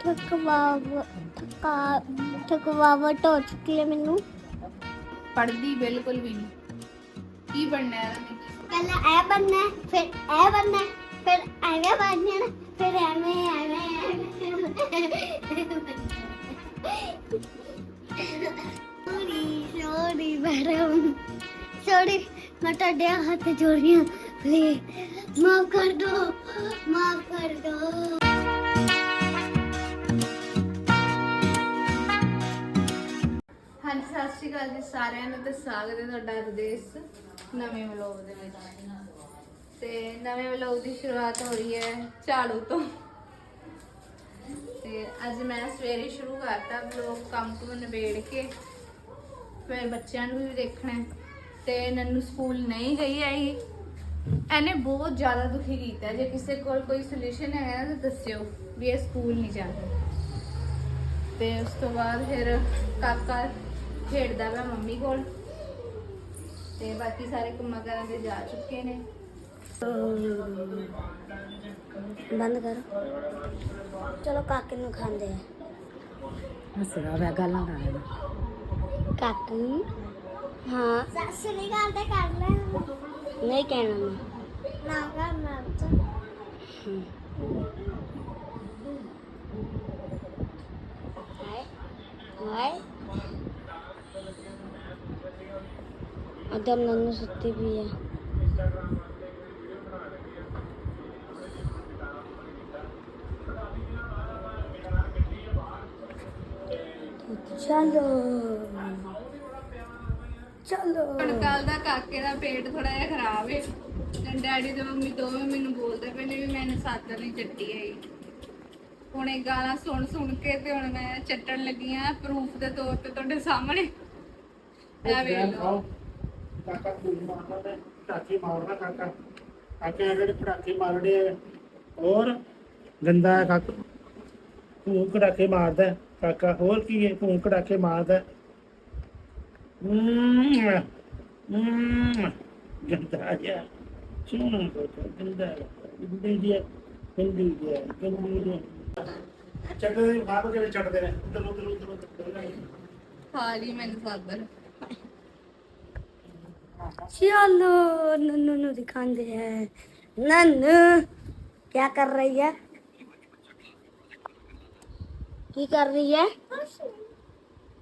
ਥਕਵਾਵ ਥਕਾ ਥਕਵਾਵਟ ਹੋ ਚੁੱਕੀ ਹੈ ਮੈਨੂੰ ਪੜਦੀ ਬਿਲਕੁਲ ਵੀ ਨਹੀਂ ਕੀ ਬਣਨਾ ਹੈ ਰਾਣੀ? ਪਹਿਲਾਂ ਇਹ ਬਣਨਾ ਹੈ, ਫਿਰ ਇਹ ਬਣਨਾ ਹੈ, ਫਿਰ ਐਵੇਂ ਬਣਨਾ ਹੈ, ਫਿਰ ਐਵੇਂ ਐਵੇਂ ਸੋਰੀ ਸੋਰੀ ਮੈਡਮ ਸੋਰੀ ਮੈਂ ਤੁਹਾਡੇ ਹੱਥ ਜੋੜੀਆਂ ਪਲੀਜ਼ ਮਾਫ ਕਰ ਦੋ ਮਾਫ ਕਰ ਦੋ ਸਤਿ ਸਾਰਿਆਂ ਨੂੰ ਤੇ ਸਵਾਗਤ ਹੈ ਤੁਹਾਡਾ ਅੱਜ ਨਵੇਂ ਵਲੌਗ ਦੇ ਵਿੱਚ। ਤੇ ਨਵੇਂ ਵਲੌਗ ਦੀ ਸ਼ੁਰੂਆਤ ਹੋ ਰਹੀ ਹੈ ਝਾੜੂ ਤੋਂ। ਤੇ ਅੱਜ ਮੈਂ ਸਵੇਰੇ ਸ਼ੁਰੂ ਕਰਤਾ ਵਲੌਗ ਕੰਮ ਤੋਂ ਨਿਬੇੜ ਕੇ। ਫਿਰ ਬੱਚਿਆਂ ਨੂੰ ਵੀ ਦੇਖਣਾ ਹੈ। ਤੇ ਨੰਨੂ ਸਕੂਲ ਨਹੀਂ ਗਈ ਆਈ ਇਹਨੇ ਬਹੁਤ ਜ਼ਿਆਦਾ ਦੁਖੀ ਕੀਤਾ। ਜੇ ਕਿਸੇ ਕੋਲ ਕੋਈ ਸੋਲੂਸ਼ਨ ਹੈ ਤਾਂ ਦੱਸਿਓ ਵੀ ਇਹ ਸਕੂਲ ਨਹੀਂ ਜਾਂਦਾ। ਤੇ ਉਸ ਤੋਂ ਬਾਅਦ ਫਿਰ ਕਾਕਾ ਖੇਡਦਾ ਵਾ ਮੰਮੀ ਕੋਲ। ਤੇ ਬਾਕੀ ਸਾਰੇ ਕੰਮਾਂ ਕਾਰਾਂ ਤੇ ਜਾ ਚੁੱਕੇ ਨੇ। ਬੰਦ ਕਰੋ। ਚਲੋ ਕਾਕੇ ਨੂੰ ਖਾਂਦੇ ਆ। ਹੱਸਦਾ ਪਿਆ ਗਾਲਾਂ ਕਰ ਰਿਹਾ ਕਾਕੂ ਹਾਂ। ਸਤਿ ਸ੍ਰੀ ਅਕਾਲ ਤੇ ਕਰ ਲੈ। ਨਹੀਂ ਕਹਿਣਾ ਮੈਂ। ਨਾ ਕਰਨਾ ਹਾਏ। ਹਾਏ। ਅਦਮ ਨੰਨੂ ਸੁੱਤੀ ਵੀ ਹੈ ਚਲੋ ਚਲੋ ਹੁਣ ਕੱਲ ਦਾ ਕਾਕੇ ਦਾ ਪੇਟ ਥੋੜਾ ਜਿਹਾ ਖਰਾਬ ਹੈ ਤੇ ਡੈਡੀ ਤੇ ਮੰਮੀ ਦੋਵੇਂ ਮੈਨੂੰ ਬੋਲਦੇ ਪਏ ਨੇ ਵੀ ਮੈਨੂੰ ਸਾਦਰ ਨਹੀਂ ਚੱਟੀ ਹੈਗੀ ਹੁਣ ਇਹ ਗਾਲਾਂ ਸੁਣ ਸੁਣ ਕੇ ਤੇ ਹੁਣ ਮੈਂ ਚੱਟਣ ਲੱਗੀ ਆ ਪ੍ਰੂਫ ਦੇ ਤੌਰ ਤੇ ਤੁਹਾਡੇ ਸਾਹਮਣੇ। ਵੇਖ ਲਓ। ਕਾਕਾ ਕੋਈ ਮਾਰਦਾ ਤੇ ਪਟਾਕੇ ਮਾਰਨਾ ਕਾਕਾ। ਕਾਕੇ ਅਗਰ ਪਟਾਕੇ ਮਾਰਦੇ ਆ। ਹੋਰ, ਗੰਦਾ ਹੈ ਕਾਕਾ। ਤੂੰ ਕੜਾਕੇ ਮਾਰਦਾ ਕਾਕਾ। ਹੋਰ ਕੀ ਹੈ? ਤੂੰ ਕੜਾਕੇ ਮਾਰਦਾ ਹੂੰ। ਹੂੰ ਗੰਦਾ ਜਿਹਾ ਸੋਹਣਾ ਕਾਕਾ, ਗੰਦਾ ਗੰਦੀ ਜਿਹਾ ਗੰਦੀ ਜਿਹਾ ਗੰਦੀ ਜਿਹਾ ਚੱਟਦੇ ਮਾਰ ਕੇ ਚੱਟਦੇ ਨੇ? ਉਧਰ ਉਧਰ ਉਧਰ ਉਧਰ। ਖਾ ਮੈਨੂੰ ਸਾਦਰ चलो नन्नू नु दिखाते हैं नन्नू क्या कर रही है की कर रही है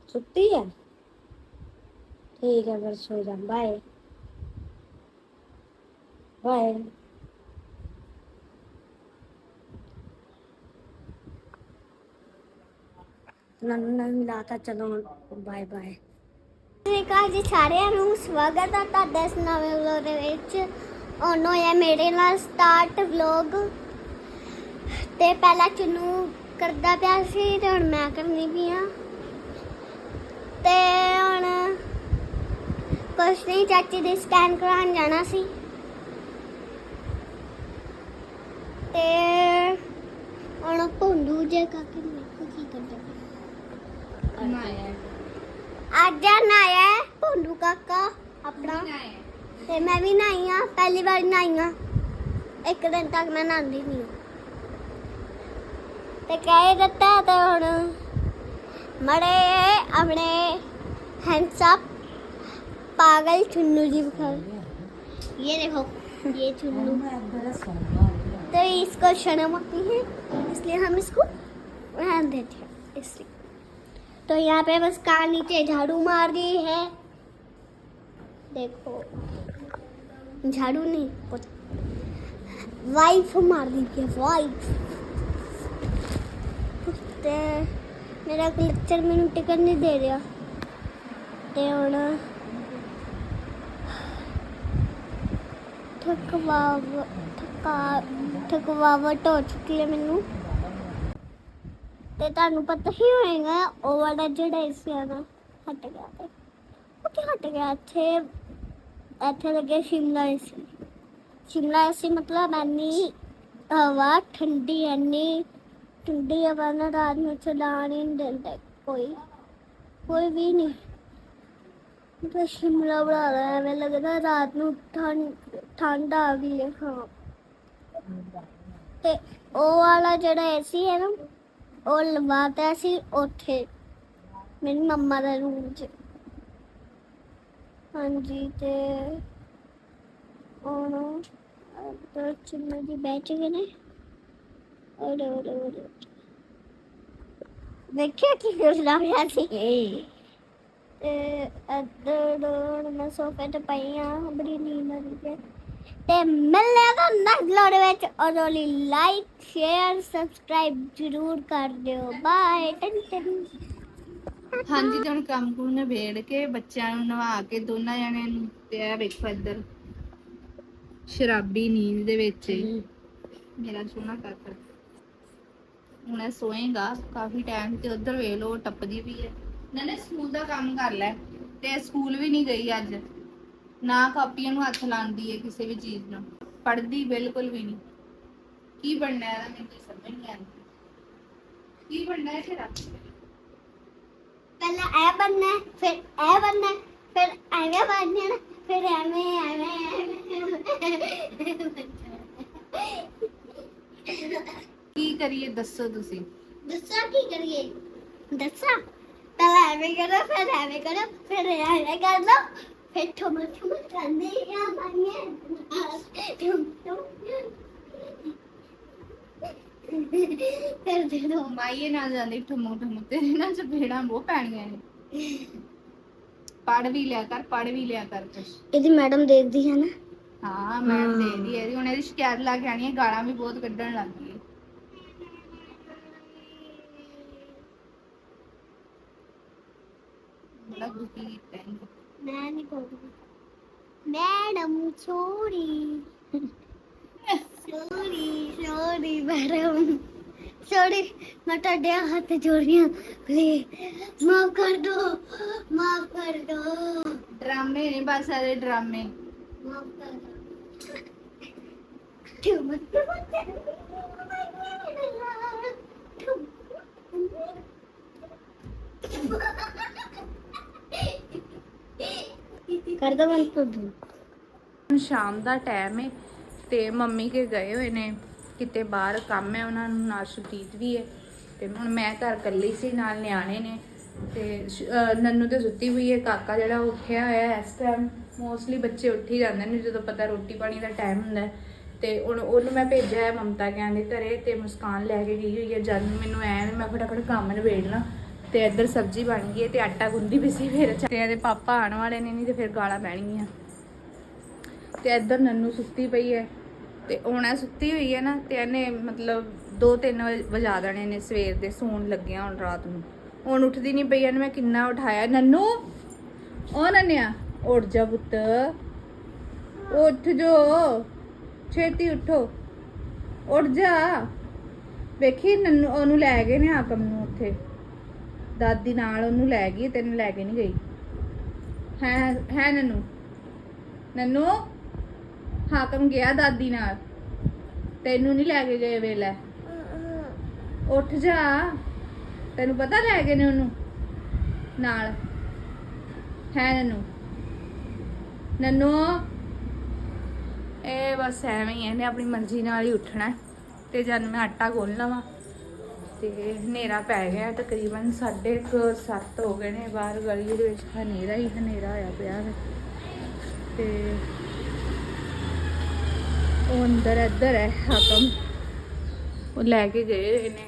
सुती है ठीक है फिर सो जा बाय बाय नन्नू ने मिलाता चलो बाय बाय ਸਤਿ ਸ਼੍ਰੀ ਅਕਾਲ ਜੀ ਸਾਰਿਆਂ ਨੂੰ। ਸਵਾਗਤ ਹੈ ਤੁਹਾਡਾ ਇਸ ਨਵੇਂ ਵਲੌਗ ਦੇ ਵਿੱਚ। ਹੁਣ ਹੋਇਆ ਮੇਰੇ ਨਾਲ ਸਟਾਰਟ ਵਲੌਗ ਤੇ ਪਹਿਲਾਂ ਚੁੰਨੂ ਕਰਦਾ ਪਿਆ ਸੀ ਤੇ ਹੁਣ ਮੈਂ ਕਰਨੀ ਪਈ ਆ। ਤੇ ਹੁਣ ਕੁਛ ਨਹੀਂ ਚਾਚੀ ਦੇ ਸਕੈਨ ਕਰਾਉਣ ਜਾਣਾ ਸੀ। ਤੇ ਹੁਣ ਭੁੰਡੂ ਜੇ ਕਾਕੇ ਨੂੰ ਕੀ ਕਰਦਾ ਪਿਆ। ਨਾ ਅੱਜ ਨਾਇਆ गोंडू काका अपना। ते मैं भी नहाई हाँ पहली बार नहाई हाँ। एक दिन तक मैं नहाती नहीं हूँ। ते कह दिता तो हूँ मड़े अपने हैंडसअप पागल चुन्नू जी बुखार। ये देखो ये चुन्नू। तो इसको शर्म आती है इसलिए हम इसको रहन देते हैं इसलिए। तो यहाँ पे बस मुस्कान नीचे झाड़ू मार रही है। देखो झाड़ू नहीं पोछा। वाइफ मार दी है वाइफ ਤੇ ਮੇਰਾ ਲੈਕਚਰ ਮੈਨੂੰ ਟਿਕਟ ਨਹੀਂ ਦੇ ਰਿਹਾ ਤੇ ਹੁਣ ਥਕਵਾਵ ਥਕਾ ਥਕਵਾਵਟ ਹੋ ਚੁੱਕੀ ਹੈ ਮੈਨੂੰ ਤੇ ਤੁਹਾਨੂੰ ਪਤਾ ਹੀ ਹੋਏਗਾ ਉਹ ਵਾਲਾ ਜਿਹੜਾ ਏਸੀ ਆ ਨਾ ਹਟ ਗਿਆ ਤੇ ਉਹ ਕਿ ਹਟ ਗਿਆ ਇੱਥੇ ਇੱਥੇ ਲੱਗੇ ਸ਼ਿਮਲਾ ਏਸੀ ਸ਼ਿਮਲਾ ਏਸੀ ਮਤਲਬ ਐਨੀ ਹਵਾ, ਠੰਡੀ ਐਨੀ ਠੰਡੀ ਹਵਾ ਨਾ ਰਾਤ ਨੂੰ ਚਲਾਣ ਹੀ ਨਹੀਂ ਦਿੰਦਾ ਕੋਈ। ਕੋਈ ਵੀ ਨਹੀਂ। ਮਤਲਬ ਸ਼ਿਮਲਾ ਬਣਾ ਰਿਹਾ ਐਵੇਂ ਲੱਗਦਾ ਰਾਤ ਨੂੰ ਠੰਡ ਠੰਡ ਆ ਗਈ ਹੈ, ਹਾਂ। ਤੇ ਉਹ ਵਾਲਾ ਜਿਹੜਾ ਏਸੀ ਹੈ ਨਾ, ਉਹ ਲਵਾਤਾ ਸੀ ਉੱਥੇ, ਮੇਰੀ ਮੰਮਾ ਦਾ ਰੂਮ 'ਚ। ਹਾਂਜੀ ਤੇ ਹੁਣ ਅਦਰ ਚੁੰਮੇ ਦੀ ਬੈਠ ਗਏ ਨੇ। ਔਰ ਔਰ ਔਰ ਦੇਖਿਆ ਕੀ ਕਰਦਾ ਰਿਹਾ ਸੀ? ਤੇ ਅਦਰ ਮੈਂ ਸੋਫੇ ਤੇ ਪਈ ਆ ਬੜੀ ਨੀਂਦ ਆ ਰਹੀ ਹੈ। ਤੇ ਮਿਲਨੇ ਦਾ ਨੈਕਸਟ ਲੋਡ ਵਿੱਚ। ਲਈ ਲਾਈਕ ਸ਼ੇਅਰ ਸਬਸਕ੍ਰਾਈਬ ਜ਼ਰੂਰ ਕਰ ਦਿਓ। ਬਾਏ ਟਨ ਟਨ। ਹਾਂਜੀ, ਤੇ ਹੁਣ ਕੰਮ ਕੁਮ ਨਿਬੇੜ ਕੇ ਬੱਚਿਆਂ ਨੂੰ ਨਵਾ ਕੇ ਦੋਨਾਂ ਜਣਿਆਂ ਨੂੰ ਤੇ ਆ ਵੇਖੋ ਇੱਧਰ। ਸ਼ਰਾਬੀ ਨੀਂਦ ਦੇ ਵਿੱਚ ਹੀ ਮੇਰਾ ਸੋਹਣਾ ਕਾਕਾ। ਹੁਣ ਇਹ ਸੋਏਗਾ, ਕਾਫੀ ਟਾਈਮ ਤੇ ਉਧਰ ਵੇਖ ਲੋ ਟੱਪਦੀ ਵੀ ਹੈ ਨਨੇ ਸਕੂਲ ਦਾ ਕੰਮ ਕਰ ਲੈ। ਤੇ ਸਕੂਲ ਵੀ ਨਹੀਂ ਗਈ ਅੱਜ। ਨਾ ਕਾਪੀਆਂ ਨੂੰ ਹੱਥ ਲਾਉਂਦੀ ਹੈ ਕਿਸੇ ਵੀ ਚੀਜ਼ ਨੂੰ। ਪੜ੍ਹਦੀ ਬਿਲਕੁਲ ਵੀ ਨਹੀਂ। ਕੀ ਬਣਨਾ ਹੈ ਮੈਨੂੰ ਤਾਂ ਸਮਝ ਨਹੀਂ ਆਉਂਦੀ। ਕੀ ਬਣਨਾ ਹੈ ਤੇਰਾ? ਬਣਨਾ ਹੈ, ਫਿਰ ਇਹ ਬਣਨਾ ਹੈ, ਫਿਰ ਐਵੇਂ ਬਣਨਾ ਹੈ, ਫਿਰ ਐਵੇਂ ਐਵੇਂ ਕੀ ਕਰੀਏ ਦੱਸੋ ਤੁਸੀਂ। ਦੱਸਾਂ ਕੀ ਕਰੀਏ? ਦੱਸਾਂ? ਪਹਿਲਾਂ ਐਵੇਂ ਕਰੋ ਫਿਰ ਐਵੇਂ ਕਰੋ ਫਿਰ ਐਵੇਂ ਕਰ ਲਓ। ਫਿਰ ਠੁਮ ਠੁਮ ਕਰਦੇ ਆ ਮਾਨੀਏ ਠੁਮ ਠੁਮ। ਫਿਰ ਦੇ ਦੋ ਮਾਈਏ ਨਾਲ ਜਾਂਦੀ ਠੁਮੂ ਠੁਮੂ। ਤੇਰੇ ਨਾਲ ਚਪੇੜਾਂ ਬਹੁਤ ਪੈਣੀਆਂ ਨੇ। ਪੜ ਵੀ ਲਿਆ ਕਰ ਪੜ ਵੀ ਲਿਆ ਕਰ ਕੁਛ। ਇਹਦੀ ਮੈਡਮ ਦੇਖਦੀ ਹੈ ਨਾ? ਹਾਂ ਮੈਂ ਦੇ ਦੀ ਇਹਦੀ। ਹੁਣ ਇਹਦੀ ਸ਼ਿਕਾਇਤ ਲਾ ਕੇ ਆਣੀ ਹੈ ਗਾਲਾਂ ਵੀ ਬਹੁਤ ਕੱਢਣ ਲੱਗ ਗਈ ਹੈ। ਬੜਾ ਦੁਖੀ ਕੀਤਾ ਇਹਨੇ। ਮੈਂ ਨਹੀਂ ਬੋਲਦੀ madam sorry sorry sorry madam. Sorry ਮੈਂ ਤੁਹਾਡੇ ਹੱਥ ਜੋੜੀਆਂ ਪਲੀਜ਼ ਮਾਫ ਕਰ ਦੋ ਮਾਫ ਕਰ ਦੋ। ਡਰਾਮੇ ਨੇ ਬਸ ਸਾਰੇ ਡਰਾਮੇ। ਮਾਫ ਕਰ ਦੋ। ਕਿਉਂ ਮਤ ਕਰ ਦੋ ਬੰਦ ਤੋਂ ਸ਼ਾਮ ਦਾ ਟਾਈਮ ਹੈ ਤੇ ਮੰਮੀ ਕੇ ਗਏ ਹੋਏ ਨੇ। ਕਿਤੇ ਬਾਹਰ ਕੰਮ ਹੈ, ਉਹਨਾਂ ਨੂੰ ਨਾਲ ਸੁਦੀਤ ਵੀ ਹੈ। ਤੇ ਹੁਣ ਮੈਂ ਘਰ ਇਕੱਲੀ ਸੀ, ਨਾਲ ਨਿਆਣੇ ਨੇ। ਤੇ ਸ਼- ਅਹ ਨੰਨੂ ਤੇ ਸੁੱਤੀ ਹੋਈ ਹੈ। ਕਾਕਾ ਜਿਹੜਾ ਉਹ ਉੱਠਿਆ ਹੋਇਆ ਇਸ ਟਾਈਮ ਮੋਸਟਲੀ ਬੱਚੇ ਉੱਠ ਹੀ ਜਾਂਦੇ ਨੇ, ਜਦੋਂ ਪਤਾ ਰੋਟੀ ਪਾਣੀ ਦਾ ਟਾਈਮ ਹੁੰਦਾ ਹੈ। ਤੇ ਹੁਣ ਉਹਨੂੰ ਮੈਂ ਭੇਜਿਆ ਹੈ ਮਮਤਾ ਕਹਿੰਦੇ ਘਰੇ ਤੇ ਮੁਸਕਾਨ ਲੈ ਕੇ ਗਈ ਹੋਈ ਹੈ। ਜਦ ਮੈਨੂੰ ਐ ਮੈਂ ਫਟਾਫਟ ਕੰਮ ਨਿਬੇੜ ਲਾਂ ਤੇ ਇੱਧਰ ਸਬਜ਼ੀ ਬਣ ਗਈ ਹੈ ਤੇ ਆਟਾ ਗੁੰਦੀ ਵੀ ਸੀ ਫਿਰ। ਤੇ ਇਹਦੇ ਪਾਪਾ ਆਉਣ ਵਾਲੇ ਨੇ ਨਹੀਂ ਤੇ ਫਿਰ ਗਾਲਾਂ ਪੈਣਗੀਆਂ। ਤੇ ਇੱਧਰ ਨੰਨੂ ਸੁੱਤੀ ਪਈ ਹੈ। ਤੇ ਹੁਣ ਇਹ ਸੁੱਤੀ ਹੋਈ ਹੈ ਨਾ, ਤੇ ਇਹਨੇ ਮਤਲਬ 2-3 ਵਜਾ ਦੇਣੇ ਨੇ ਸਵੇਰ ਦੇ, ਸੌਣ ਲੱਗਿਆ ਹੁਣ ਰਾਤ ਨੂੰ। ਹੁਣ ਉੱਠਦੀ ਨਹੀਂ ਪਈ, ਇਹਨੂੰ ਮੈਂ ਕਿੰਨਾ ਉਠਾਇਆ। ਨੰਨੂ ਉਹ ਨੰਨਿਆ, ਉੱਠ ਜਾ ਪੁੱਤ। ਉੱਠ ਜੋ, ਛੇਤੀ ਉਠੋ। ਉੱਠ ਜਾ। ਵੇਖੀ ਨੰਨੂ, ਉਹਨੂੰ ਲੈ ਗਏ ਨੇ ਆਕਮ ਨੂੰ ਉੱਥੇ। ਦਾਦੀ ਨਾਲ ਉਹਨੂੰ ਲੈ ਗਈ, ਤੈਨੂੰ ਲੈ ਕੇ ਨਹੀਂ ਗਈ। ਹੈ ਹੈ ਨੰਨੂ। ਨੰਨੂ ਹਾਕਮ ਗਿਆ ਦਾਦੀ ਨਾਲ। ਤੈਨੂੰ ਨਹੀਂ ਲੈ ਕੇ ਗਏ ਵੇਲੇ। ਉੱਠ ਜਾ। ਤੈਨੂੰ ਪਤਾ ਲੈ ਗਏ ਨੇ ਉਹਨੂੰ? ਨਾਲ। ਹੈ ਨੰਨੂ। ਨੰਨੂ। ਇਹ ਬਸ ਐਵੇਂ ਹੀ ਹੈ ਇਹਨੇ ਆਪਣੀ ਮਰਜ਼ੀ ਨਾਲ ਹੀ ਉੱਠਣਾ ਹੈ। ਤੇ ਜਦ ਮੈਂ ਆਟਾ ਗੁੰਨ ਲਵਾਂ, ਤੇ ਹਨੇਰਾ ਪੈ ਗਿਆ ਤਕਰੀਬਨ 7:30 ਹੋ ਗਏ ਨੇ। ਬਾਹਰ ਗਲੀ ਦੇ ਵਿੱਚ ਹਨੇਰਾ ਹੀ ਹਨੇਰਾ ਹੋਇਆ ਪਿਆ ਹੈ। ਤੇ ਉਹ ਅੰਦਰ ਇੱਧਰ ਹੈ ਹਾਕਮ ਉਹ ਲੈ ਕੇ ਗਏ ਇਹਨੇ।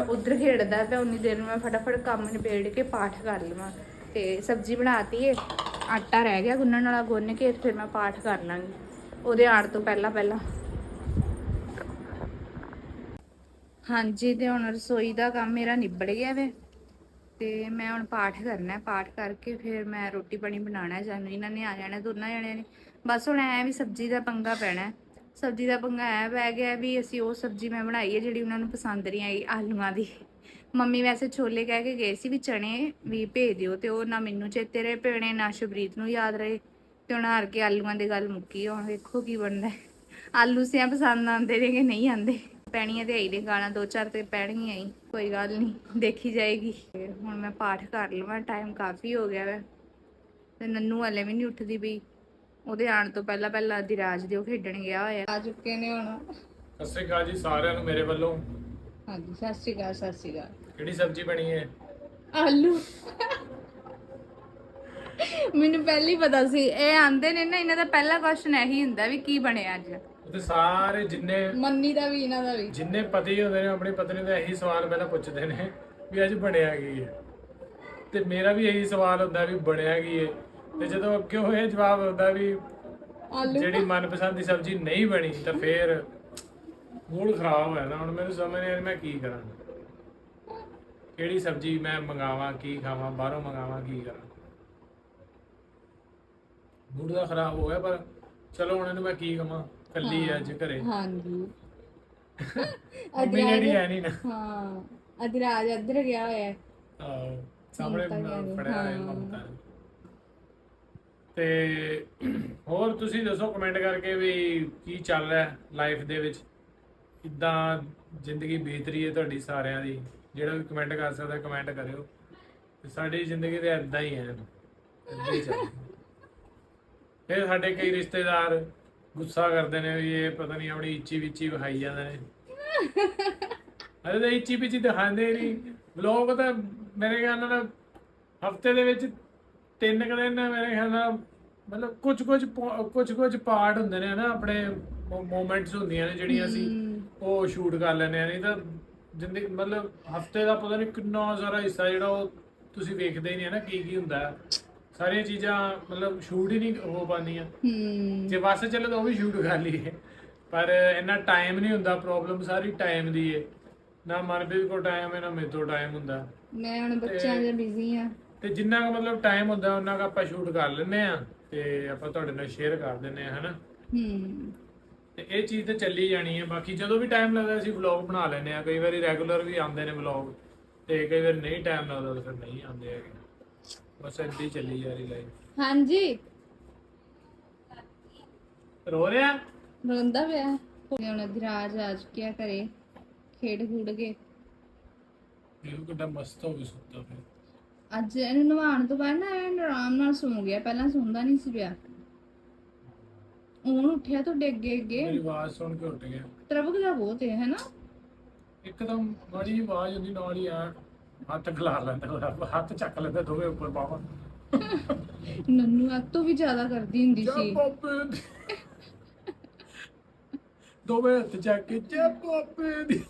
ਉਧਰ ਖੇਡਦਾ ਪਿਆ, ਉਨੀ ਦੇਰ ਮੈਂ ਫਟਾਫਟ ਕੰਮ ਨਿਬੇੜ ਕੇ ਪਾਠ ਕਰ ਲਵਾਂ। ਤੇ ਸਬਜ਼ੀ ਬਣਾਤੀ ਏ, ਆਟਾ ਰਹਿ ਗਿਆ ਗੁੰਨਣ ਵਾਲਾ ਗੁੰਨ ਕੇ, ਫਿਰ ਮੈਂ ਪਾਠ ਕਰ ਲਾਂਗੀ। ਉਹਦੇ ਆਣ ਤੋਂ ਪਹਿਲਾਂ ਪਹਿਲਾਂ। ਹਾਂਜੀ, ਤੇ ਹੁਣ ਰਸੋਈ ਦਾ ਕੰਮ ਮੇਰਾ ਨਿਬੜ ਗਿਆ ਵੇ। ਤੇ ਮੈਂ ਹੁਣ ਪਾਠ ਕਰਨਾ, ਪਾਠ ਕਰਕੇ ਫਿਰ ਮੈਂ ਰੋਟੀ ਪਾਣੀ ਬਣਾਉਣਾ ਹੈ ਜਾਨੂੰ ਇਹਨਾਂ ਨੇ ਆ ਜਾਣਾ, ਦੋਨਾਂ ਜਣਿਆਂ ਨੇ। ਬਸ ਹੁਣ ਐ ਵੀ ਸਬਜ਼ੀ ਦਾ ਪੰਗਾ ਪੈਣਾ। ਸਬਜ਼ੀ ਦਾ ਪੰਗਾ ਐ ਪੈ ਗਿਆ ਵੀ ਅਸੀਂ ਉਹ ਸਬਜ਼ੀ ਮੈਂ ਬਣਾਈ ਹੈ ਜਿਹੜੀ ਉਹਨਾਂ ਨੂੰ ਪਸੰਦ ਨਹੀਂ ਆਈ ਆਲੂਆਂ ਦੀ। ਮੰਮੀ ਵੈਸੇ ਛੋਲੇ ਕਹਿ ਕੇ ਗਏ ਸੀ ਵੀ ਚਣੇ ਵੀ ਭੇਜ ਦਿਓ ਤੇ ਉਹ ਨਾ ਮੈਨੂੰ ਚੇਤੇ ਰਹੇ ਪੈਣੇ ਨਾ ਸ਼ਬਰੀਤ ਨੂੰ ਯਾਦ ਰਹੇ ਤੇ ਉਹਨਾਂ ਹਾਰ ਕੇ ਆਲੂਆਂ ਦੀ ਗੱਲ ਮੁੱਕੀ। ਹੁਣ ਵੇਖੋ ਕੀ ਬਣਦਾ ਆਲੂ ਸਿਆ ਪਸੰਦ ਆਉਂਦੇ ਨੇ ਕਿ ਨਹੀਂ ਆਉਂਦੇ? ਪੈਣੀਆਂ ਤੇ ਆਈ ਨੇ ਗਾਲਾਂ, ਦੋ ਚਾਰ ਤੇ ਪੈਣਗੀਆਂ ਹੀ, ਕੋਈ ਗੱਲ ਨਹੀਂ, ਦੇਖੀ ਜਾਏਗੀ। ਹੁਣ ਮੈਂ ਪਾਠ ਕਰ ਲਵਾਂ ਟਾਈਮ ਕਾਫੀ ਹੋ ਗਿਆ ਵੈ। ਤੇ ਨੰਨੂ ਹਲੇ ਵੀ ਨਹੀਂ ਉੱਠਦੀ ਪਈ। ਉਹਦੇ ਆਉਣ ਤੋਂ ਪਹਿਲਾਂ ਪਹਿਲਾਂ ਅਧਿਰਾਜ ਦੇ ਉਹ ਖੇਡਣ ਗਿਆ ਹੋਇਆ। ਆ ਚੁੱਕੇ ਨੇ ਹੁਣ। ਸਤਿ ਸ਼੍ਰੀ ਅਕਾਲ ਜੀ ਸਾਰਿਆਂ ਨੂੰ ਮੇਰੇ ਵੱਲੋਂ। ਹਾਂਜੀ ਸਤਿ ਸ਼੍ਰੀ ਅਕਾਲ ਸਤਿ ਸ਼੍ਰੀ ਅਕਾਲ। ਕਿਹੜੀ ਸਬਜ਼ੀ ਬਣੀ ਹੈ ਆਲੂ। ਮੈਨੂੰ ਪਹਿਲਾਂ ਹੀ ਪਤਾ ਸੀ ਇਹ ਆਂਦੇ ਨੇ ਨਾ ਇਹਨਾਂ ਦਾ ਪਹਿਲਾ ਕੁਐਸਚਨ ਇਹੀ ਹੁੰਦਾ ਵੀ ਕੀ ਬਣਿਆ ਅੱਜ। ਤੇ ਸਾਰੇ ਜਿੰਨੇ ਮੰਨੀ ਦਾ ਵੀ ਇਹਨਾਂ ਦਾ ਵੀ। ਜਿੰਨੇ ਪਤੀ ਹੁੰਦੇ ਨੇ ਆਪਣੀ ਪਤਨੀ ਦਾ ਇਹੀ ਸਵਾਲ ਪਹਿਲਾਂ ਪੁੱਛਦੇ ਨੇ ਵੀ ਅੱਜ ਬਣਿਆ ਕੀ ਹੈ ਤੇ ਮੇਰਾ ਵੀ ਇਹੀ ਸਵਾਲ ਹੁੰਦਾ ਵੀ ਬਣਿਆ ਕੀ ਹੈ ਤੇ ਜਦੋਂ ਅੱਗੇ ਹੋਏ ਜਵਾਬ ਹੁੰਦਾ ਵੀ ਆਲੂ। ਜਿਹੜੀ ਮਨਪਸੰਦ ਦੀ ਸਬਜ਼ੀ ਨਹੀਂ ਬਣੀ ਤਾਂ ਫੇਰ ਮੂਡ ਖਰਾਬ ਹੋ ਜਾਂਦਾ ਹੁਣ ਮੈਨੂੰ ਸਮਝ ਨਹੀਂ ਆ ਰਹੀ ਮੈਂ ਕੀ ਕਰਾਂ। ਕਿਹੜੀ ਸਬਜ਼ੀ ਮੈਂ ਮੰਗਾਵਾਂ ਕੀ ਖਾਵਾਂ ਬਾਹਰੋਂ ਮੰਗਾਵਾਂ ਕੀ ਕਰਾਂ। ਮੂਡ ਦਾ ਖਰਾਬ ਹੋ ਗਿਆ ਪਰ ਚਲੋ ਹੁਣ ਇਹਨੂੰ ਮੈਂ ਕੀ ਕਵਾਂ ਕੱਲੀ ਅੱਜ ਘਰੇ। ਹਾਂਜੀ। ਜਿਹੜੀ ਹੈ ਨਹੀਂ ਨਾ। ਹਾਂ ਅਧਿਰਾਜ ਇੱਧਰ ਗਿਆ ਹੋਇਆ। ਹੈ ਸਾਹਮਣੇ ਕਹਿ ਫੜਿਆ ਹੈ ਹਾਂ। ਮਮਤਾ ਨੇ। ਤੇ ਹੋਰ ਤੁਸੀਂ ਦੱਸੋ ਕਮੈਂਟ ਕਰਕੇ ਵੀ ਕੀ ਚੱਲ ਰਿਹਾ ਲਾਈਫ ਦੇ ਵਿੱਚ? ਕਿੱਦਾਂ ਜ਼ਿੰਦਗੀ ਬੀਤ ਰਹੀ ਹੈ ਤੁਹਾਡੀ ਸਾਰਿਆਂ ਦੀ? ਜਿਹੜਾ ਵੀ ਕਮੈਂਟ ਕਰ ਸਕਦਾ ਕਮੈਂਟ ਕਰਿਓ। ਤੇ ਸਾਡੀ ਜ਼ਿੰਦਗੀ ਤੇ ਇਦਾਂ ਹੀ ਹੈ। ਇਦਾਂ ਹੀ ਚੱਲਦੀ ਫਿਰ ਸਾਡੇ ਕਈ ਰਿਸ਼ਤੇਦਾਰ ਗੁੱਸਾ ਕਰਦੇ ਨੇ ਵੀ ਇਹ ਪਤਾ ਨਹੀਂ ਆਪਣੀ ਇੱਚੀ ਵਿੱਚੀ ਵਿਖਾਈ ਜਾਂਦੇ ਨੇ। ਅਰੇ ਤਾਂ ਇੱਚੀ ਵਿੱਚੀ ਦਿਖਾਉਂਦੇ ਨਹੀਂ। ਵਲੌਗ ਤਾਂ ਮੇਰੇ ਖਿਆਲ ਨਾਲ ਹਫ਼ਤੇ ਦੇ ਵਿੱਚ ਤਿੰਨ ਕੁ ਦਿਨ ਮੇਰੇ ਖਿਆਲ ਨਾਲ ਮਤਲਬ ਕੁਝ ਕੁਝ ਕੁਝ ਕੁਝ ਪਾਰਟ ਹੁੰਦੇ ਨੇ ਨਾ ਆਪਣੇ ਮੂਮੈਂਟਸ ਹੁੰਦੀਆਂ ਨੇ ਜਿਹੜੀਆਂ ਅਸੀਂ ਉਹ ਸ਼ੂਟ ਕਰ ਲੈਂਦੇ ਆ ਨਹੀਂ ਤਾਂ ਜ਼ਿੰਦਗੀ ਮਤਲਬ ਹਫ਼ਤੇ ਦਾ ਪਤਾ ਨਹੀਂ ਕਿੰਨਾ ਸਾਰਾ ਹਿੱਸਾ ਜਿਹੜਾ ਉਹ ਤੁਸੀਂ ਵੇਖਦੇ ਹੀ ਨਹੀਂ ਹੈ ਨਾ ਕੀ ਕੀ ਹੁੰਦਾ। ਸਾਰੀਆਂ ਚੀਜ਼ਾਂ ਮਤਲਬ ਸ਼ੂਟ ਹੀ ਨਹੀਂ ਹੋ ਪਾਉਂਦੀਆਂ। ਜੇ ਬੱਸ ਚੱਲੇ ਤਾਂ ਉਹ ਵੀ ਸ਼ੂਟ ਕਰ ਲਈਏ। ਪਰ ਇੰਨਾ ਟਾਈਮ ਨਹੀਂ ਹੁੰਦਾ ਪ੍ਰੋਬਲਮ ਸਾਰੀ ਟਾਈਮ ਦੀ ਏ। ਨਾ ਮਨਪ੍ਰੀਤ ਕੋਲ ਟਾਈਮ ਹੈ ਨਾ ਮੇਰੇ ਟਾਈਮ ਹੁੰਦਾ। ਮੈਂ ਹੁਣ ਬੱਚਿਆਂ ਦੇ ਬਿਜ਼ੀ ਆ। ਤੇ ਜਿੰਨਾ ਕੁ ਮਤਲਬ ਟਾਈਮ ਹੁੰਦਾ ਉਹਨਾਂ ਕੁ ਆਪਾਂ ਸ਼ੂਟ ਕਰ ਲੈਂਦੇ ਆ ਤੇ ਆਪਾਂ ਤੁਹਾਡੇ ਨਾਲ ਸ਼ੇਅਰ ਕਰ ਦਿੰਦੇ ਆ ਹਨਾ? ਹੂੰ। ਤੇ ਇਹ ਚੀਜ਼ ਤੇ ਚੱਲੀ ਜਾਣੀ ਹੈ। ਬਾਕੀ ਜਦੋਂ ਵੀ ਟਾਈਮ ਲੱਗਦਾ ਅਸੀਂ ਵਲੌਗ ਬਣਾ ਲੈਂਦੇ ਆ ਕਈ ਵਾਰੀ ਰੈਗੂਲਰ ਵੀ ਆਉਂਦੇ ਨੇ ਵਲੌਗ ਤੇ ਕਈ ਵਾਰ ਨਹੀਂ ਟਾਈਮ ਲੱਗਦਾ ਤਾਂ ਫਿਰ ਨਹੀਂ ਆਉਂਦੇ ਹੈਗੇ। ਬਸ ਏਦਾਂ ਹੀ ਚੱਲੀ ਜਾ ਰਹੀ ਲਾਈਫ ਹਾਂਜੀ। ਰੋ ਰਿਹਾ? ਰੋਂਦਾ ਪਿਆ। ਹੁਣ ਅਧਿਰਾਜ ਆ ਚੁੱਕਿਆ ਘਰੇ। ਖੇਡ ਖੂਡ ਕੇ। ਇਹ ਕਿੱਡਾ ਮਸਤ ਹੋ ਕੇ ਸੁੱਤਾ ਪਿਆ। ਅੱਜ ਇਹਨੂੰ ਨਵਾਉਣ ਤੋਂ ਬਾਅਦ ਨਾ ਇਹ ਆਰਾਮ ਨਾਲ ਸੌਂ ਗਿਆ ਪਹਿਲਾਂ ਸੌਂਦਾ ਨਹੀਂ ਸੀ ਪਿਆ ਹੁਣ ਉੱਠਿਆ ਤੁਹਾਡੇ ਅੱਗੇ ਅੱਗੇ। ਮੇਰੀ ਆਵਾਜ਼ ਸੁਣ ਕੇ ਉੱਠ ਗਿਆ। ਤਰਵਕਦਾ ਬਹੁਤ ਹੈ ਹੈਨਾ? ਇੱਕਦਮ ਮਾੜੀ ਜਿਹੀ ਆਵਾਜ਼ ਹੁੰਦੀ ਨਾਲ ਹੀ ਆ ਹੱਥ ਖਿਲਾਰ ਲੈਂਦਾ ਉਹਦਾ ਹੱਥ ਚੱਕ ਲੈਂਦਾ ਦੋਵੇਂ ਉੱਪਰ ਬਾਹਾਂ। ਨੰਨੂ ਅੱਜ ਤੋਂ ਵੀ ਜ਼ਿਆਦਾ ਕਰਦੀ ਹੁੰਦੀ ਜਾ ਸੀ ਪਾਪੇ ਦੀ। ਦੋਵੇਂ ਹੱਥ ਚੱਕ ਕੇ ਜਾ ਪਾਪੇ ਦੀ।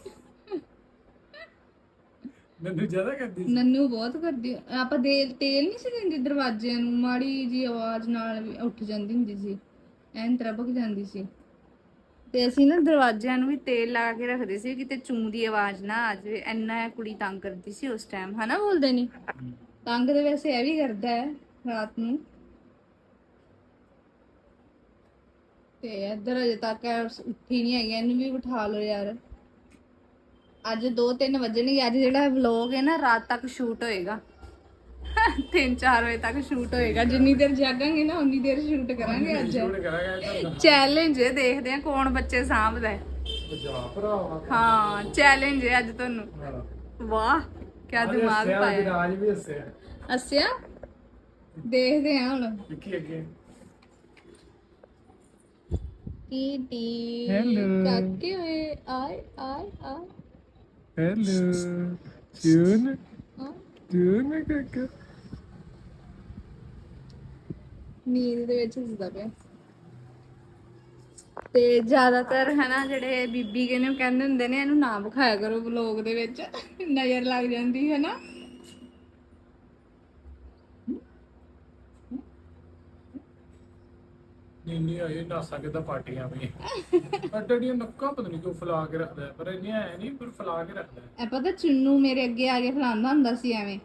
ਮੈਨੂੰ ਜ਼ਿਆਦਾ ਕਰਦੀ ਸੀ। ਨੰਨੂ ਬਹੁਤ ਕਰਦੀ। ਆਪਾਂ ਦੇ ਤੇਲ ਨਹੀਂ ਸੀ ਦਿੰਦੇ ਦਰਵਾਜ਼ਿਆਂ ਨੂੰ, ਮਾੜੀ ਜੀ ਆਵਾਜ਼ ਨਾਲ ਵੀ ਉੱਠ ਜਾਂਦੀ ਹੁੰਦੀ ਸੀ। ਐਨ ਤਰਬਕ ਜਾਂਦੀ ਸੀ। ਤੇ ਅਸੀਂ ਨਾ ਦਰਵਾਜ਼ਿਆਂ ਨੂੰ ਵੀ ਤੇਲ ਲਾ ਕੇ ਰੱਖਦੇ ਸੀ, ਕਿਤੇ ਚੂੰ ਦੀ ਆਵਾਜ਼ ਨਾ ਆ ਜਾਵੇ। ਇੰਨਾ ਕੁੜੀ ਤੰਗ ਕਰਦੀ ਸੀ ਉਸ ਟਾਈਮ ਹਨਾ ਬੋਲਦੇ ਨਹੀਂ ਤੰਗ ਤੇ ਵੈਸੇ ਇਹ ਵੀ ਕਰਦਾ ਹੈ ਰਾਤ ਨੂੰ। ਤੇ ਇੱਧਰ ਅਜੇ ਤੱਕ ਉੱਠੀ ਨਹੀਂ ਹੈਗੀ, ਇਹਨੂੰ ਵੀ ਬਿਠਾ ਲਓ ਯਾਰ। ਅੱਜ 2-3 ਵਜਣਗੇ ਅੱਜ ਜਿਹੜਾ ਵਲੌਗ ਹੈ ਨਾ ਰਾਤ ਤੱਕ ਸ਼ੂਟ ਹੋਏਗਾ। 3-4 ਵਜੇ ਤੱਕ ਸ਼ੂਟ ਹੋਏਗਾ। ਜਿੰਨੀ ਦੇਰ ਜਾਗਾਂਗੇ ਨਾ ਉਨੀ ਦੇਰ ਸ਼ੂਟ ਕਰਾਂਗੇ ਅੱਜ। ਚੈਲੰਜ ਹੈ ਦੇਖਦੇ ਆ ਕੌਣ ਬੱਚੇ ਸਾਂਭਦਾ ਹੈ। ਹਾਂ ਚੈਲੰਜ ਹੈ ਅੱਜ ਤੁਹਾਨੂੰ। ਵਾਹ ਕੀ ਦਿਮਾਗ ਪਾਇਆ। ਰਾਜ ਵੀ ਹੱਸਿਆ। ਅਸਿਆ ਦੇਖਦੇ ਆ ਹੁਣ। ਵਿੱਕੀ ਅੱਗੇ ਟੀ. ਕਾਕੇ ਹੋਏ ਆਏ ਆਏ ਆਏ। ਜੂਨ ਹਾਂ ਜੂਨ ਕਾਕਾ ਨੀਂਦ ਦੇ ਵਿੱਚ ਹੱਸਦਾ ਪਿਆ। ਤੇ ਜ਼ਿਆਦਾਤਰ ਹਨਾ ਜਿਹੜੇ ਬੀਬੀ ਕਹਿੰਦੇ ਕਹਿੰਦੇ ਹੁੰਦੇ ਨੇ ਇਹਨੂੰ ਨਾ ਵਿਖਾਇਆ ਕਰੋ ਵਲੋਗ ਦੇ ਵਿੱਚ। ਨਜ਼ਰ ਲੱਗ ਜਾਂਦੀ ਹੈ ਨਾ ਨਹੀਂ ਨਹੀਂ ਇਹ ਨਾਸਾ ਕਿਦਾਂ ਪਾਰਟੀਆਂ ਵੀ। ਅੱਡੜੀਆਂ ਨੱਕਾਂ ਪਤਾ ਨਹੀਂ ਕਿਉਂ ਫਲਾ ਕੇ ਰੱਖਦਾ ਹੈ, ਪਰ ਇੰਨੀਆਂ ਐ ਨਹੀਂ ਪਰ ਫਲਾ ਕੇ ਰੱਖਦਾ ਹੈ। ਇਹ ਪਤਾ ਚੁੰਨੂ ਮੇਰੇ ਅੱਗੇ ਆ ਕੇ ਫਲਾਉਂਦਾ ਹੁੰਦਾ ਸੀ ਐਵੇਂ।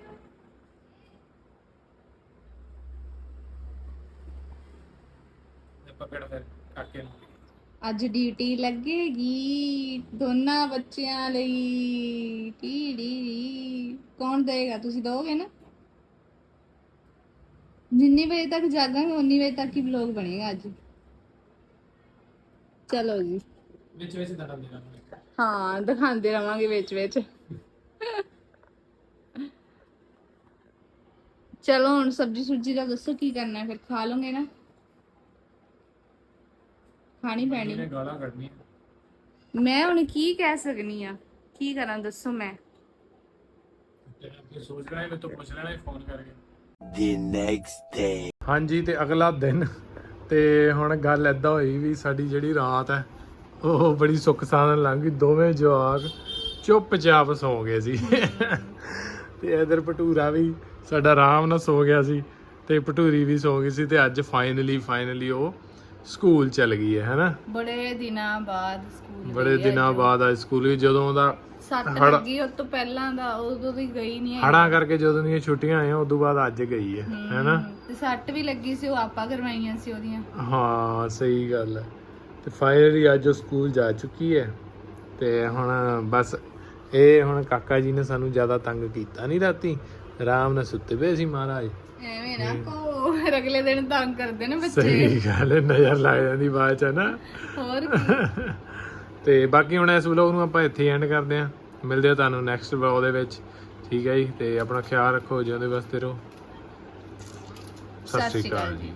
ਤੇ ਪਕੜ ਫਿਰ ਕਾਕੇ ਨੂੰ? ਅੱਜ ਡਿਊਟੀ ਲੱਗੇਗੀ ਦੋਨਾਂ ਬੱਚਿਆਂ ਲਈ ਕੌਣ ਦੇਗਾ ਤੁਸੀਂ ਦੋਗੇ ਨਾ? ਜਿੰਨੀ ਵਜੇ ਤੱਕ ਜਾਗਾਂਗੇ ਉਨੀ ਵਜੇ ਤੱਕ ਹੀ ਵਲੌਗ ਬਣੇਗਾ ਅੱਜ। ਚਲੋ ਜੀ। ਵਿੱਚ ਵਿੱਚ ਦੇਣਾ ਹਾਂ ਦਿਖਾਉਂਦੇ ਰਵਾਂਗੇ ਵਿੱਚ ਵਿੱਚ। ਚਲੋ ਹੁਣ ਸਬਜੀ ਸੁਜੀ ਦਾ ਦੱਸੋ ਕੀ ਕਰਨਾ ਫਿਰ ਖਾ ਲੋਗੇ ਨਾ। ਖਾਣੀ ਪੈਣੀ। ਇਹਨੇ ਗਾਲਾਂ ਕੱਢਣੀਆਂ। ਮੈਂ ਹੁਣ ਕੀ ਕਹਿ ਸਕਨੀ ਆ ਕੀ ਕਰਾਂ ਦੱਸੋ ਮੈਂ। ਤੇ ਸੋਚ ਲੈਣਾ ਮੈਂ ਤੋਂ ਪੁੱਛ ਲੈਣਾ ਫੋਨ ਕਰਕੇ। The next day. ਹਾਂਜੀ, ਤੇ ਅਗਲਾ ਦਿਨ, ਤੇ ਹੁਣ ਗੱਲ ਐਦਾਂ ਹੋਈ ਵੀ ਸਾਡੀ ਜਿਹੜੀ ਰਾਤ ਹੈ, ਉਹ ਬੜੀ ਸੁੱਖ ਸਾਧਨ ਲੰਘ ਗਈ, ਦੋਵੇਂ ਜਵਾਕ ਚੁੱਪਚਾਪ ਸੌ ਗਏ ਸੀ ਤੇ ਇਧਰ ਭਟੂਰਾ ਵੀ ਸਾਡਾ ਆਰਾਮ ਨਾਲ ਸੌ ਗਿਆ ਸੀ, ਤੇ ਭਟੂਰੀ ਵੀ ਸੌ ਗਈ ਸੀ, ਤੇ ਅੱਜ ਫਾਈਨਲੀ ਫਾਈਨਲੀ ਉਹ ਸਕੂਲ ਚਲ ਗਈ ਹੈ ਹੈਨਾ? ਬੜੇ ਦਿਨਾਂ ਬਾਅਦ ਸਕੂਲ ਬੜੇ ਦਿਨਾਂ ਬਾਅਦ ਅੱਜ ਸਕੂਲ ਵੀ ਜਦੋਂ ਦਾ ਸੱਟ ਹੜ- ਲੱਗੀ ਉਸ ਤੋਂ ਪਹਿਲਾਂ ਦਾ ਉਦੋਂ ਦੀ ਗਈ ਨਹੀਂ ਹੈ ਹੜਾਂ ਕਰਕੇ ਜਦੋਂ ਦੀਆਂ ਛੁੱਟੀਆਂ ਆਈਆਂ ਉਦੋਂ ਬਾਅਦ ਅੱਜ ਗਈ ਹੈ ਹੈਨਾ? ਤੇ ਸੱਟ ਵੀ ਲੱਗੀ ਸੀ ਉਹ ਆਪਾ ਕਰਵਾਈਆਂ ਸੀ ਉਹਦੀਆਂ। ਹਾਂ ਸਹੀ ਗੱਲ ਹੈ। ਤੇ ਫਾਈਨਲੀ ਅੱਜ ਉਹ ਸਕੂਲ ਜਾ ਚੁੱਕੀ ਹੈ। ਤੇ ਹੁਣ ਬਸ ਇਹ ਹੁਣ ਕਾਕਾ ਜੀ ਨੇ ਸਾਨੂੰ ਜ਼ਿਆਦਾ ਤੰਗ ਕੀਤਾ ਨਹੀਂ ਰਾਤੀ। ਆਰਾਮ ਨਾਲ ਸੁੱਤੇ ਪਏ ਸੀ ਮਹਾਰਾਜ। ਐਵੇਂ ਨਾ ਕੋ ਅਗਲੇ ਦਿਨ ਤੰਗ ਕਰਦੇ ਨੇ ਬੱਚੇ। ਸਹੀ ਗੱਲ ਹੈ ਨਜ਼ਰ ਲੱਗ ਜਾਂਦੀ ਬਾਅਦ ਚ ਨਾ। ਹੋਰ ਕੀ। ਤੇ ਬਾਕੀ ਹੁਣ ਇਸ ਵਲੌਗ ਨੂੰ ਆਪਾਂ ਇੱਥੇ ਐਂਡ ਕਰਦੇ ਹਾਂ। ਮਿਲਦੇ ਆ ਤੁਹਾਨੂੰ ਨੈਕਸਟ ਵਲੌਗ ਦੇ ਵਿੱਚ। ਠੀਕ ਹੈ ਜੀ ਤੇ ਆਪਣਾ ਖਿਆਲ ਰੱਖੋ ਜਿਉਂਦੇ ਵਸਦੇ ਰਹੋ। ਸਤਿ ਸ਼੍ਰੀ ਅਕਾਲ ਜੀ।